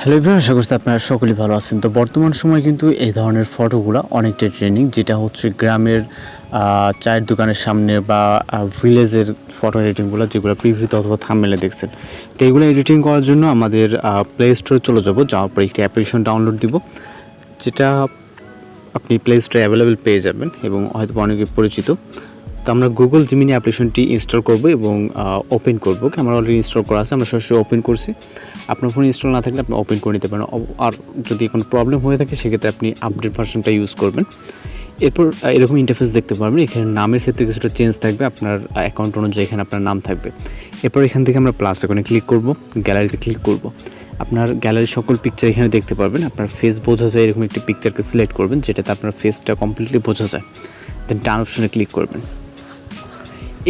Hello everyone আশা করছি আপনারা সকলেই ভালো আছেন। তো বর্তমান সময় কিন্তু এই ধরনের ফটোগুলো অনেকটা ট্রেনিং যেটা হচ্ছে গ্রামের চায়ের দোকানের সামনে বা ভিলেজের ফটো এডিটিংগুলো যেগুলো প্রিভিউতে অথবা থামমেলে দেখছেন। তো এগুলো এডিটিং করার জন্য আমাদের প্লে স্টোরে চলে যাব, যাওয়ার পর একটি অ্যাপ্লিকেশন ডাউনলোড দিব, যেটা আপনি প্লে স্টোরে অ্যাভেলেবেল পেয়ে যাবেন, এবং হয়তো অনেকে পরিচিত। তো আমরা গুগল জিমিনি অ্যাপ্লিকেশনটি ইনস্টল করব এবং ওপেন করব। আমার অলরেডি ইনস্টল করা আছে, আমরা সরাসরি ওপেন করছি। আপনার ফোন ইনস্টল না থাকলে আপনি ওপেন করে নিতে পারেন। আর যদি কোনো প্রবলেম হয়ে থাকে, সেক্ষেত্রে আপনি আপডেট ভার্সনটা ইউজ করবেন। এরপর এরকম ইন্টারফেস দেখতে পারবেন। এখানে নামের ক্ষেত্রে কিছুটা চেঞ্জ থাকবে, আপনার অ্যাকাউন্ট অনুযায়ী এখানে আপনার নাম থাকবে। এরপর এখান থেকে আমরা প্লাস এখানে ক্লিক করব গ্যালারিতে ক্লিক করব। আপনার গ্যালারির সকল পিকচার এখানে দেখতে পারবেন। আপনার ফেস বোঝা যায় এরকম একটি পিকচারকে সিলেক্ট করবেন, যেটাতে আপনার ফেসটা কমপ্লিটলি বোঝা যায়। দেন ডান অপশনে ক্লিক করবেন।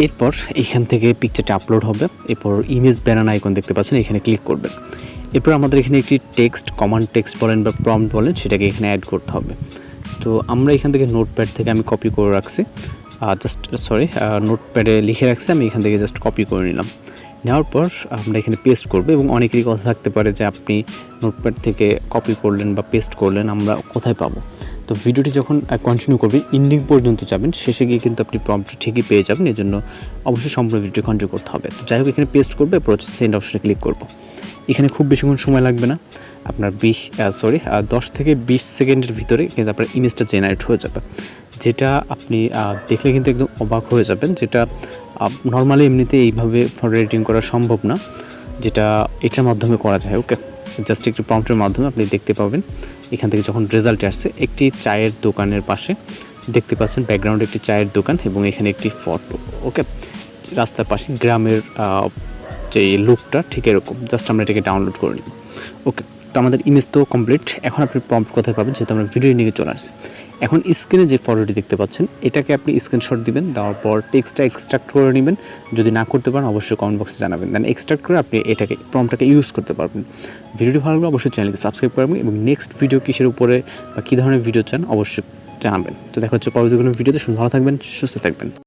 এরপর এখান থেকে পিকচারটা আপলোড হবে। এরপর ইমেজ ব্যানার আইকন দেখতে পাচ্ছেন, এখানে ক্লিক করবেন। এরপর আমাদের এখানে একটি টেক্সট কমান্ড টেক্সট বলেন বা প্রম্পট বলেন, সেটাকে এখানে অ্যাড করতে হবে। তো আমরা এখান থেকে নোটপ্যাড থেকে আমি কপি করে রাখছি। জাস্ট সরি নোটপ্যাডে লিখে রাখছি, আমি এখান থেকে জাস্ট কপি করে নিলাম। নেওয়ার পর আমরা এখানে পেস্ট করব এবং অনেকেরই কথা থাকতে পারে যে আপনি নোটপ্যাড থেকে কপি করলেন বা পেস্ট করলেন, আমরা কোথায় পাবো? তো ভিডিওটি যখন কন্টিনিউ করবেন ইন্ডিং পর্যন্ত যাবেন, শেষে গিয়ে কিন্তু আপনি প্রম্পট ঠিকই পেয়ে যাবেন এই জন্য অবশ্যই সম্পূর্ণ ভিডিওটি কন্টিনিউ করতে হবে। তো যাই হোক এখানে পেস্ট করবে, এরপর সেন্ড অপশনে ক্লিক করব। এখানে খুব বেশিক্ষণ সময় লাগবে না। আপনার বিশ সরি দশ থেকে বিশ সেকেন্ডের ভিতরে কিন্তু আপনার ইমেজটা জেনারেট হয়ে যাবে। যেটা আপনি দেখলে কিন্তু একদম অবাক হয়ে যাবেন, যেটা নর্মালি এমনিতে এইভাবে এডিটিং করা সম্ভব না, যেটা এটার মাধ্যমে করা যায় ওকে জাস্ট একটি প্রম্পটের মাধ্যমে আপনি দেখতে পাবেন। এখান থেকে যখন রেজাল্ট আসছে, একটি চায়ের দোকানের পাশে দেখতে পাচ্ছেন ব্যাকগ্রাউন্ডে একটি চায়ের দোকান এবং এখানে একটি ফটো ওকে রাস্তার পাশে গ্রামের যে লুকটা ঠিক এরকম। জাস্ট আমরা এটাকে ডাউনলোড করে নিব ওকে তো আমাদের ইমেজ তো কমপ্লিট এখন আপনি প্রম্পট কোথায় পাবেন যেহেতু আমরা ভিডিও নিয়ে চলে আসছি। এখন স্ক্রিনে যে ফটোটি দেখতে পাচ্ছেন, এটাকে আপনি স্ক্রিনশট দিবেন, দেওয়ার পর টেক্সটটা এক্সট্রাক্ট করে নেবেন। যদি না করতে পারেন, অবশ্যই কমেন্ট বক্সে জানাবেন। দেন এক্সট্রাক্ট করে আপনি এটাকে প্রম্পটটাকে ইউজ করতে পারবেন। ভিডিওটি ভালো লাগলে অবশ্যই চ্যানেলকে সাবস্ক্রাইব করবেন এবং নেক্সট ভিডিও কিসের উপরে বা কী ধরনের ভিডিও চান, অবশ্যই জানাবেন। তো দেখা হচ্ছে পরবর্তী কোনো ভিডিওতে ভালো থাকবেন, সুস্থ থাকবেন।